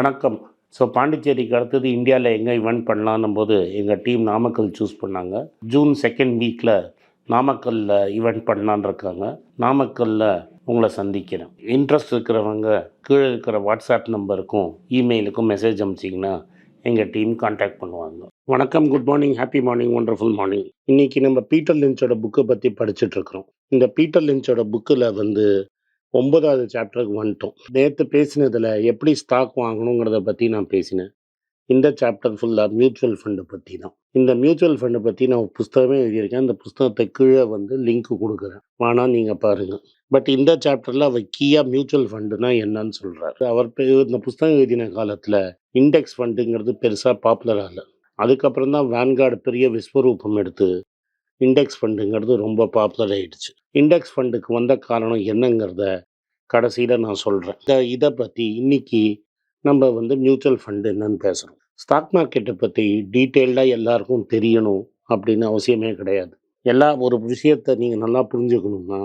வணக்கம். ஸோ பாண்டிச்சேரிக்கு அடுத்தது இந்தியாவில் எங்கே இவெண்ட் பண்ணலான்னும் போது எங்கள் டீம் நாமக்கல் சூஸ் பண்ணாங்க. ஜூன் செகண்ட் வீக்கில் நாமக்கல்லில் ஈவெண்ட் பண்ணலான்னு இருக்காங்க. நாமக்கல்லில் உங்களை சந்திக்கிறேன். இன்ட்ரெஸ்ட் இருக்கிறவங்க கீழே இருக்கிற வாட்ஸ்அப் நம்பருக்கும் இமெயிலுக்கும் மெசேஜ் அனுப்பிச்சிங்கன்னா எங்கள் டீம் காண்டாக்ட் பண்ணுவாங்க. வணக்கம் good morning happy morning wonderful morning இன்னைக்கு நம்ம பீட்டர் லின்ச்சோட புக்கை பற்றி படிச்சுட்டு இருக்கிறோம். இந்த பீட்டர் லின்ச்சோட புக்கில் வந்து ஒன்பதாவது சாப்டருக்கு வந்துட்டோம். நேற்று பேசினதில் எப்படி ஸ்டாக் வாங்கணுங்கிறத பற்றி நான் பேசினேன். இந்த சாப்டர் ஃபுல்லாக மியூச்சுவல் ஃபண்டை பற்றி தான். இந்த மியூச்சுவல் ஃபண்டை பற்றி நான் ஒரு புஸ்தகமே எழுதியிருக்கேன். அந்த புஸ்தகத்தை கீழே வந்து லிங்க் கொடுக்குறேன். ஆனால் நீங்கள் பாருங்கள் பட் இந்த சாப்டரில் அவர் கீயாக மியூச்சுவல் ஃபண்டுனா என்னன்னு சொல்கிறாரு அவர் இந்த புஸ்தகம் எழுதின காலத்தில் இண்டெக்ஸ் ஃபண்டுங்கிறது பெருசாக பாப்புலர் ஆகலை அதுக்கப்புறம் தான் வேன்கார்டு பெரிய விஸ்வரூபம் எடுத்து இண்டெக்ஸ் ஃபண்டுங்கிறது ரொம்ப பாப்புலர் ஆகிடுச்சு இண்டெக்ஸ் ஃபண்டுக்கு வந்த காரணம் என்னங்கிறத கடைசியில் நான் சொல்கிறேன் இதை இதை பற்றி இன்னைக்கு நம்ம வந்து மியூச்சுவல் ஃபண்டு என்னன்னு பேசுகிறோம் ஸ்டாக் மார்க்கெட்டை பற்றி டீட்டெயில்டாக எல்லாருக்கும் தெரியணும் அப்படின்னு அவசியமே கிடையாது. எல்லா ஒரு விஷயத்தை நீங்கள் நல்லா புரிஞ்சுக்கணும்னா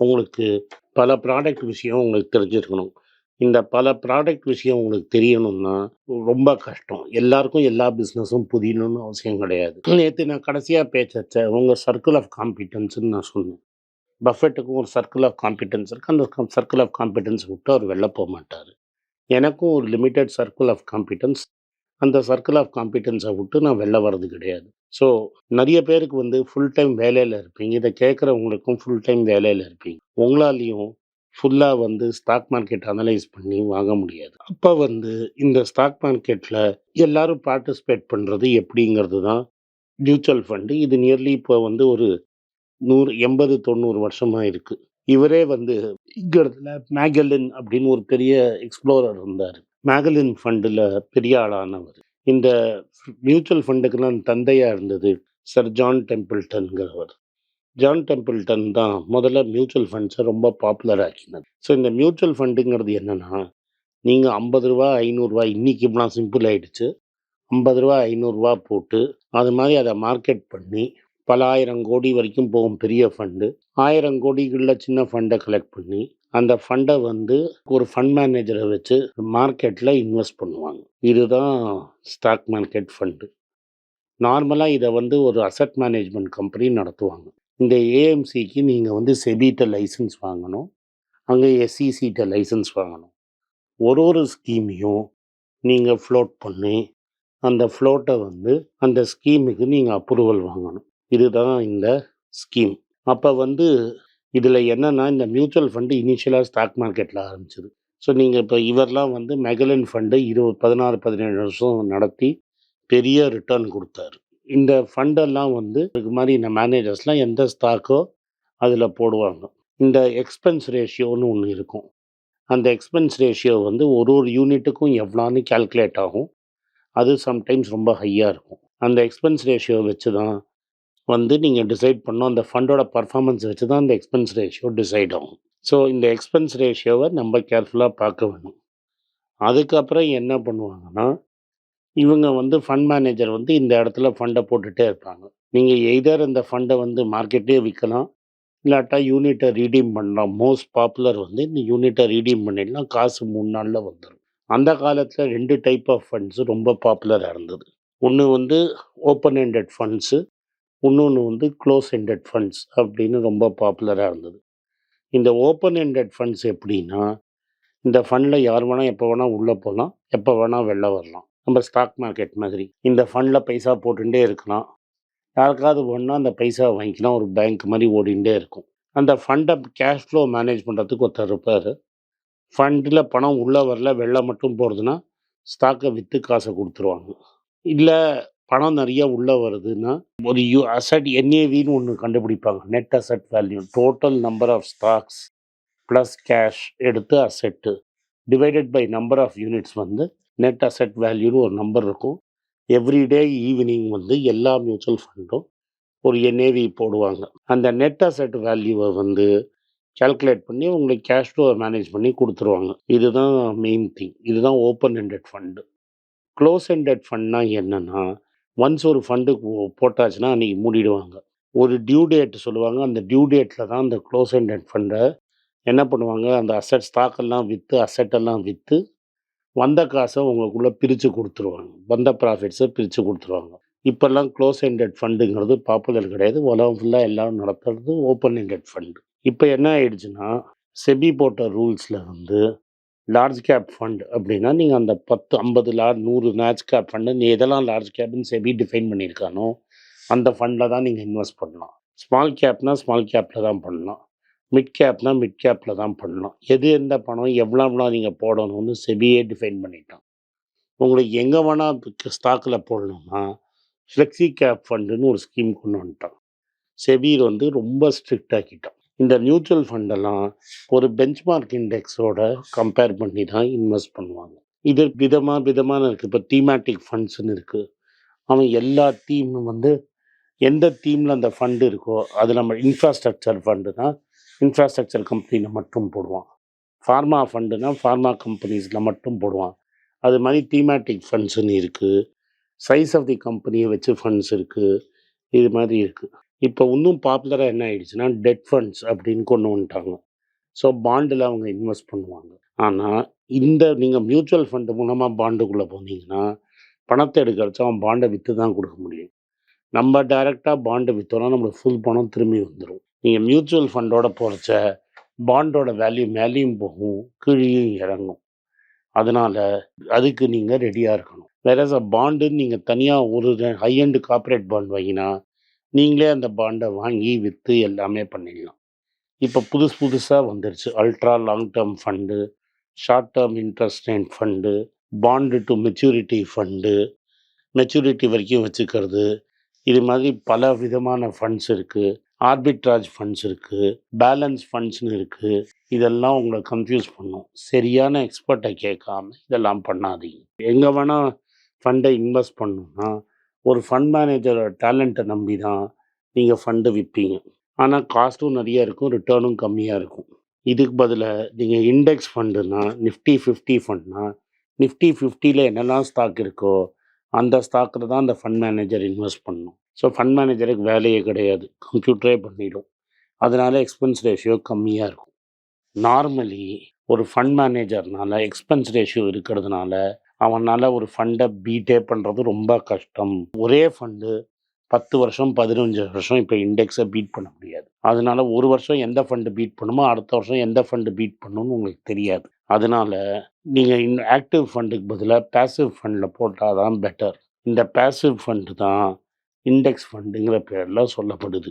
உங்களுக்கு பல ப்ராடக்ட் விஷயம் உங்களுக்கு தெரிஞ்சிருக்கணும். இந்த பல ப்ராடக்ட் விஷயம் உங்களுக்கு தெரியணும்னா ரொம்ப கஷ்டம். எல்லாருக்கும் எல்லா பிஸ்னஸும் புரியணும்னு அவசியம் கிடையாது. நேற்று நான் கடைசியாக பேச்ச உங்கள் சர்க்கிள் ஆஃப் காம்பிட்டன்ஸ்னு நான் சொன்னேன். பஃபெட்டுக்கும் ஒரு சர்க்கிள் ஆஃப் காம்பிடன்ஸ் இருக்குது அந்த சர்க்கிள் ஆஃப் காம்பிடன்ஸ் விட்டு அவர் வெளில போக மாட்டார். எனக்கும் ஒரு லிமிட்டெட் சர்க்கிள் ஆஃப் காம்பிடன்ஸ் அந்த சர்க்கிள் ஆஃப் காம்பிடன்ஸை விட்டு நான் வெளில வர்றது கிடையாது. ஸோ நிறைய பேருக்கு வந்து ஃபுல் டைம் வேலையில் இருப்பீங்க. இதை கேட்குறவங்களுக்கும் ஃபுல் டைம் வேலையில் இருப்பீங்க. உங்களாலையும் ஃபுல்லாக வந்து ஸ்டாக் மார்க்கெட் அனலைஸ் பண்ணி வாங்க முடியாது. அப்போ வந்து இந்த ஸ்டாக் மார்க்கெட்டில் எல்லாரும் பார்ட்டிசிபேட் பண்ணுறது எப்படிங்கிறது தான் மியூச்சுவல் ஃபண்டு இது நியர்லி இப்போ வந்து ஒரு நூறு எண்பது தொண்ணூறு வருஷமாக இருக்குது இவரே வந்து இங்க இடத்துல மேகலின் அப்படின்னு ஒரு பெரிய எக்ஸ்ப்ளோரர் இருந்தார். மேகலின் ஃபண்டில் பெரிய ஆளானவர். இந்த மியூச்சுவல் ஃபண்டுக்கெல்லாம் தந்தையாக இருந்தது சர் ஜான் டெம்பிள்டன்கிறவர் ஜான் டெம்பிள்டன் தான் முதல்ல மியூச்சுவல் ஃபண்ட்ஸை ரொம்ப பாப்புலர் ஆக்கினது. ஸோ இந்த மியூச்சுவல் ஃபண்டுங்கிறது என்னென்னா நீங்கள் ஐம்பது ரூபா ஐநூறுரூவா இன்றைக்கி இப்படிலாம் சிம்பிள் ஆகிடுச்சு ஐம்பது ரூபா ஐநூறுரூவா போட்டு அது மாதிரி அதை மார்க்கெட் பண்ணி பல ஆயிரம் கோடி வரைக்கும் போகும் பெரிய ஃபண்டு ஆயிரம் கோடிகளில் சின்ன ஃபண்டை கலெக்ட் பண்ணி அந்த ஃபண்டை வந்து ஒரு ஃபண்ட் மேனேஜரை வச்சு மார்க்கெட்டில் இன்வெஸ்ட் பண்ணுவாங்க. இதுதான் ஸ்டாக் மார்க்கெட் ஃபண்டு நார்மலாக இதை வந்து ஒரு அசட் மேனேஜ்மெண்ட் கம்பெனி நடத்துவாங்க. இந்த ஏஎம்சிக்கு நீங்கள் வந்து செபிட்ட லைசன்ஸ் வாங்கணும். அங்கே எஸ்சிசிட்ட லைசன்ஸ் வாங்கணும். ஒரு ஒரு ஸ்கீமையும் நீங்கள் ஃப்ளோட் பண்ணி அந்த ஃப்ளோட்டை வந்து அந்த ஸ்கீமுக்கு நீங்கள் அப்ரூவல் வாங்கணும். இதுதான் இந்த ஸ்கீம் அப்போ வந்து இதில் என்னென்னா இந்த மியூச்சுவல் ஃபண்டு இனிஷியலாக ஸ்டாக் மார்க்கெட்டில் ஆரம்பிச்சது. ஸோ நீங்கள் இப்போ இவர்லாம் வந்து மெகலின் ஃபண்டு இருபது பதினாறு பதினேழு வருஷம் நடத்தி பெரிய ரிட்டர்ன் கொடுத்தாரு. இந்த ஃபண்டெல்லாம் வந்து இதுக்கு மாதிரி இந்த மேனேஜர்ஸ்லாம் எந்த ஸ்டாக்கோ அதில் போடுவாங்க. இந்த எக்ஸ்பென்ஸ் ரேஷியோன்னு ஒன்று இருக்கும். அந்த எக்ஸ்பென்ஸ் ரேஷியோ வந்து ஒரு ஒரு யூனிட்டுக்கும் எவ்வளோன்னு கால்குலேட் ஆகும். அது சம்டைம்ஸ் ரொம்ப ஹையாக இருக்கும். அந்த எக்ஸ்பென்ஸ் ரேஷியோ வச்சு தான் வந்து நீங்கள் டிசைட் பண்ணோம் அந்த ஃபண்டோட பர்ஃபார்மன்ஸ் வச்சு தான் அந்த எக்ஸ்பென்ஸ் ரேஷியோ டிசைட் ஆகும். ஸோ இந்த எக்ஸ்பென்ஸ் ரேஷியோவை நம்ம கேர்ஃபுல்லாக பார்க்க வேணும். அதுக்கப்புறம் என்ன பண்ணுவாங்கன்னா இவங்க வந்து ஃபண்ட் மேனேஜர் வந்து இந்த இடத்துல ஃபண்டை போட்டுகிட்டே இருப்பாங்க. நீங்கள் எய்தர் இந்த ஃபண்டை வந்து மார்க்கெட்டே விற்கலாம் இல்லாட்டா யூனிட்டை ரீடீம் பண்ணலாம். மோஸ்ட் பாப்புலர் வந்து இந்த யூனிட்டை ரீடீம் பண்ணிடலாம். காசு மூணு நாளில் வந்துடும் அந்த காலத்தில் ரெண்டு டைப் ஆஃப் ஃபண்ட்ஸு ரொம்ப பாப்புலராக இருந்தது. ஒன்று வந்து ஓப்பன் எண்டட் ஃபண்ட்ஸு இன்னொன்று வந்து க்ளோஸ் எண்டட் ஃபண்ட்ஸ் அப்படின்னு ரொம்ப பாப்புலராக இருந்தது. இந்த ஓப்பன் எண்டட் ஃபண்ட்ஸ் எப்படின்னா இந்த ஃபண்டில் யார் வேணால் எப்போ வேணால் உள்ளே போகலாம் எப்போ வேணால் வெளில வரலாம். நம்ம ஸ்டாக் மார்க்கெட் மாதிரி. இந்த ஃபண்டில் பைசா போட்டுகிட்டே இருக்கலாம். யாருக்காவது ஒன்றா அந்த பைசா வாங்கிக்கலாம். ஒரு பேங்க் மாதிரி ஓடிண்டே இருக்கும். அந்த ஃபண்டை கேஷ் ஃப்ளோ மேனேஜ் பண்ணுறதுக்கு ஒருத்தர் இருப்பார். ஃபண்டில் பணம் உள்ளே வரல வெளில மட்டும் போகிறதுனா ஸ்டாக்கை விற்று காசை கொடுத்துருவாங்க. இல்லை பணம் நிறைய உள்ளே வருதுன்னா ஒரு யூ அசட் என்ஏவின்னு ஒன்று கண்டுபிடிப்பாங்க. Net asset value total number of stocks plus cash எடுத்து asset divided by number of units வந்து நெட் அசெட் வேல்யூன்னு ஒரு நம்பர் இருக்கும். எவ்ரிடே ஈவினிங் வந்து எல்லா மியூச்சுவல் ஃபண்டும் ஒரு என்ஏவி போடுவாங்க. அந்த நெட் அசெட் வேல்யூவை வந்து கேல்குலேட் பண்ணி உங்களுக்கு கேஷ் ஃப்ளோவை மேனேஜ் பண்ணி கொடுத்துருவாங்க. இதுதான் மெயின் திங் இதுதான் open ended fund close ended ஃபண்ட்னா என்னென்னா ஒன்ஸ் ஒரு ஃபண்டு போட்டாச்சுன்னா அன்றைக்கி மூடிடுவாங்க. ஒரு டியூ டேட் சொல்லுவாங்க. அந்த டியூ டேட்டில் தான் அந்த க்ளோஸ் எண்டட் ஃபண்டை என்ன பண்ணுவாங்க? அந்த அசட் ஸ்டாக்கெல்லாம் விற்று அசட்டெல்லாம் விற்று வந்த காசை உங்களுக்குள்ளே பிரித்து கொடுத்துருவாங்க. வந்த ப்ராஃபிட்ஸை பிரித்து கொடுத்துருவாங்க. இப்போல்லாம் க்ளோஸ் எண்டட் ஃபண்டுங்கிறது பாப்புலர் கிடையாது. உலகம் ஃபுல்லாக எல்லாம் நடத்துறது ஓப்பன் எண்டட் ஃபண்டு இப்போ என்ன ஆயிடுச்சுன்னா செபி போட்ட ரூல்ஸில் வந்து லார்ஜ் கேப் ஃபண்ட் அப்படின்னா நீங்கள் அந்த பத்து ஐம்பது லார்ஜ் நூறு லார்ஜ் கேப் ஃபண்டு நீ எதெல்லாம் லார்ஜ் கேப்னு செபி டிஃபைன் பண்ணியிருக்கானோ அந்த ஃபண்டில் தான் நீங்கள் இன்வெஸ்ட் பண்ணலாம். ஸ்மால் கேப்னா ஸ்மால் கேப்பில் தான் பண்ணலாம். மிட் கேப்னா மிட் கேப்பில் தான் பண்ணலாம். எது எந்த பணம் எவ்வளோ எவ்வளோ நீங்கள் போடணும்னு செபியே டிஃபைன் பண்ணிட்டான். உங்களுக்கு எங்கே வேணால் ஸ்டாக்கில் போடணும்னா ஃப்ளெக்ஸி கேப் ஃபண்டுன்னு ஒரு ஸ்கீம் கொண்டு வந்துட்டான். செபி வந்து ரொம்ப ஸ்ட்ரிக்டாக்கிட்டான் இந்த மியூச்சுவல் ஃபண்டெல்லாம் ஒரு பெஞ்ச்மார்க் இண்டெக்ஸோட கம்பேர் பண்ணி தான் இன்வெஸ்ட் பண்ணுவாங்க. இது விதமாக விதமான இருக்குது இப்போ தீமேட்டிக் ஃபண்ட்ஸ்னு இருக்குது அவன் எல்லா தீமும் வந்து எந்த தீமில் அந்த ஃபண்டு இருக்கோ அது நம்ம இன்ஃப்ராஸ்ட்ரக்சர் ஃபண்டுனா இன்ஃப்ராஸ்ட்ரக்சர் கம்பெனியில் மட்டும் போடுவான். ஃபார்மா ஃபண்டுனா ஃபார்மா கம்பெனிஸில் மட்டும் போடுவான். அது மாதிரி தீமேட்டிக் ஃபண்ட்ஸ்னு இருக்குது சைஸ் ஆஃப் தி கம்பெனியை வச்சு ஃபண்ட்ஸ் இருக்குது இது மாதிரி இருக்குது இப்போ இன்னும் பாப்புலராக என்ன ஆயிடுச்சுன்னா டெட் ஃபண்ட்ஸ் அப்படின்னு கொண்டு வந்துட்டாங்க. ஸோ பாண்டில் அவங்க இன்வெஸ்ட் பண்ணுவாங்க. ஆனால் இந்த நீங்கள் மியூச்சுவல் ஃபண்டு மூலமாக பாண்டுக்குள்ளே போனீங்கன்னா பணத்தை எடுக்கிறச்சா அவன் பாண்டை விற்று தான் கொடுக்க முடியும். நம்ம டைரெக்டாக பாண்டை விற்றோன்னா நம்மளுக்கு ஃபுல் பணம் திரும்பி வந்துடும் நீங்கள் மியூச்சுவல் ஃபண்டோட போகிறச்ச பாண்டோட வேல்யூ மேலேயும் போகும் கீழேயும் இறங்கும். அதனால் அதுக்கு நீங்கள் ரெடியாக இருக்கணும். வேற பாண்டுன்னு நீங்கள் தனியாக ஒரு ஹை அண்டு கார்ப்பரேட் பாண்ட் வாங்கினா நீங்களே அந்த பாண்டை வாங்கி விற்று எல்லாமே பண்ணிடலாம். இப்போ புதுசு புதுசாக வந்துருச்சு. Ultra long term fund short term interest rate fund bond to maturity fund maturity வரைக்கும் வச்சுக்கிறது. இது மாதிரி பல விதமான ஃபண்ட்ஸ் இருக்குது ஆர்பிட்ராஜ் ஃபண்ட்ஸ் இருக்குது பேலன்ஸ் ஃபண்ட்ஸ்னு இருக்குது இதெல்லாம் உங்களை கன்ஃபியூஸ் பண்ணும். சரியான எக்ஸ்பர்ட்டை கேட்காம இதெல்லாம் பண்ணாதீங்க. எங்கே வேணால் ஃபண்டை இன்வெஸ்ட் பண்ணணும்னா ஒரு ஃபண்ட் மேனேஜரோட டேலண்ட்டை நம்பி தான் நீங்கள் ஃபண்டை விற்பீங்க ஆனால் காஸ்ட்டும் நிறையா இருக்கும் ரிட்டர்னும் கம்மியாக இருக்கும். இதுக்கு பதிலாக நீங்கள் இண்டெக்ஸ் ஃபண்டுனா நிஃப்டி ஃபிஃப்டி ஃபண்ட்னா நிஃப்டி ஃபிஃப்டியில் என்னெல்லாம் ஸ்டாக் இருக்கோ அந்த ஸ்டாக்கில் தான் அந்த ஃபண்ட் மேனேஜர் இன்வெஸ்ட் பண்ணணும் ஸோ ஃபண்ட் மேனேஜருக்கு வேலையே கிடையாது கம்ப்யூட்டரே பண்ணிடும். அதனால எக்ஸ்பென்ஸ் ரேஷியோ கம்மியாக இருக்கும். நார்மலி ஒரு ஃபண்ட் மேனேஜர்னால எக்ஸ்பென்ஸ் ரேஷியோ இருக்கிறதுனால அவனால் ஒரு ஃபண்டை பீட்டே பண்ணுறது ரொம்ப கஷ்டம். ஒரே ஃபண்டு பத்து வருஷம் பதினஞ்சு வருஷம் இப்போ இண்டெக்ஸை பீட் பண்ண முடியாது. அதனால ஒரு வருஷம் எந்த ஃபண்டு பீட் பண்ணுமோ அடுத்த வருஷம் எந்த ஃபண்டு பீட் பண்ணணும்னு உங்களுக்கு தெரியாது. அதனால நீங்கள் இன் ஆக்டிவ் ஃபண்டுக்கு பதிலாக பேசிவ் ஃபண்டில் போட்டால் தான் பெட்டர் இந்த பேசிவ் ஃபண்டு தான் இண்டெக்ஸ் ஃபண்டுங்கிற பேரில் சொல்லப்படுது.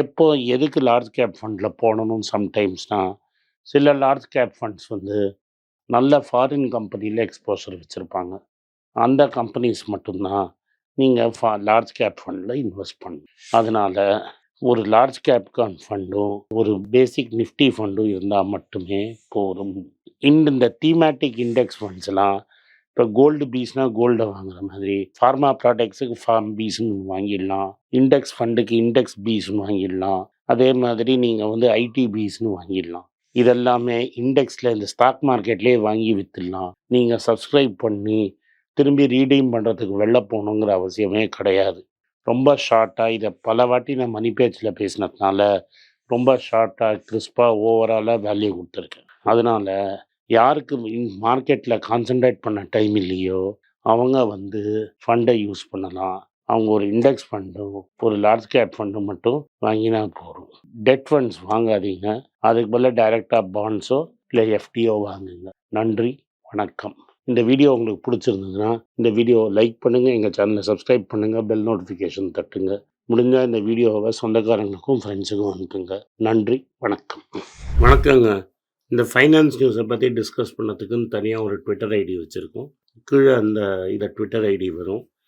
எப்போ எதுக்கு லார்ஜ் கேப் ஃபண்டில் போடணும் சம்டைம்ஸ்னால் சில லார்ஜ் கேப் ஃபண்ட்ஸ் வந்து நல்ல ஃபாரின் கம்பெனியில் எக்ஸ்போஷர் வச்சுருப்பாங்க. அந்த கம்பெனிஸ் மட்டும்தான் நீங்கள் ஃபா லார்ஜ் கேப் ஃபண்டில் இன்வெஸ்ட் பண்ணணும் அதனால் ஒரு லார்ஜ் கேப் ஃபண்டும் ஒரு பேசிக் நிஃப்டி ஃபண்டும் இருந்தால் மட்டுமே போதும். இந்த இந்த தீமேட்டிக் இண்டெக்ஸ் ஃபண்ட்ஸ்லாம் இப்போ கோல்டு பீஸ்னால் கோல்டை வாங்குற மாதிரி ஃபார்மா ப்ராடக்ட்ஸுக்கு ஃபார்ம் பீஸ்னு வாங்கிடலாம். இண்டெக்ஸ் ஃபண்டுக்கு இண்டெக்ஸ் பீஸ்னு வாங்கிடலாம். அதே மாதிரி நீங்கள் வந்து ஐடி பீஸ்னு வாங்கிடலாம். இதெல்லாமே இண்டெக்ஸில் இந்த ஸ்டாக் மார்க்கெட்லேயே வாங்கி விற்றுடலாம் நீங்கள் சப்ஸ்கிரைப் பண்ணி திரும்பி ரீடீம் பண்ணுறதுக்கு வெளில போகணுங்கிற அவசியமே கிடையாது. ரொம்ப ஷார்ட்டாக இதை பல வாட்டி நான் மணி பேச்சில் பேசினதுனால ரொம்ப ஷார்ட்டாக கிறிஸ்பாக ஓவராலாக வேல்யூ கொடுத்துருக்கேன். அதனால் யாருக்கு மார்க்கெட்டில் கான்சென்ட்ரேட் பண்ண டைம் இல்லையோ அவங்க வந்து ஃபண்டை யூஸ் பண்ணலாம். அவங்க ஒரு இண்டெக்ஸ் ஃபண்டும் ஒரு லார்ஜ் கேப் ஃபண்டும் மட்டும் வாங்கினா போதும். டெட் ஃபண்ட்ஸ் வாங்காதீங்க. அதுக்கு பதிலாக டைரெக்டாக பாண்ட்ஸோ இல்லை எஃப்டிஓ வாங்குங்க. நன்றி வணக்கம். இந்த வீடியோ உங்களுக்கு பிடிச்சிருந்ததுன்னா இந்த வீடியோ லைக் பண்ணுங்கள் எங்கள் சேனலை சப்ஸ்கிரைப் பண்ணுங்கள் பெல் நோட்டிஃபிகேஷன் தட்டுங்க. முடிஞ்சால் இந்த வீடியோவை சொந்தக்காரங்களுக்கும் ஃப்ரெண்ட்ஸுக்கும் அனுப்புங்க. நன்றி வணக்கம். வணக்கங்க. இந்த ஃபைனான்ஸ் நியூஸை பற்றி டிஸ்கஸ் பண்ணதுக்குன்னு தனியாக ஒரு ட்விட்டர் ஐடி வச்சுருக்கோம். கீழே அந்த இதை ட்விட்டர் ஐடி வரும்.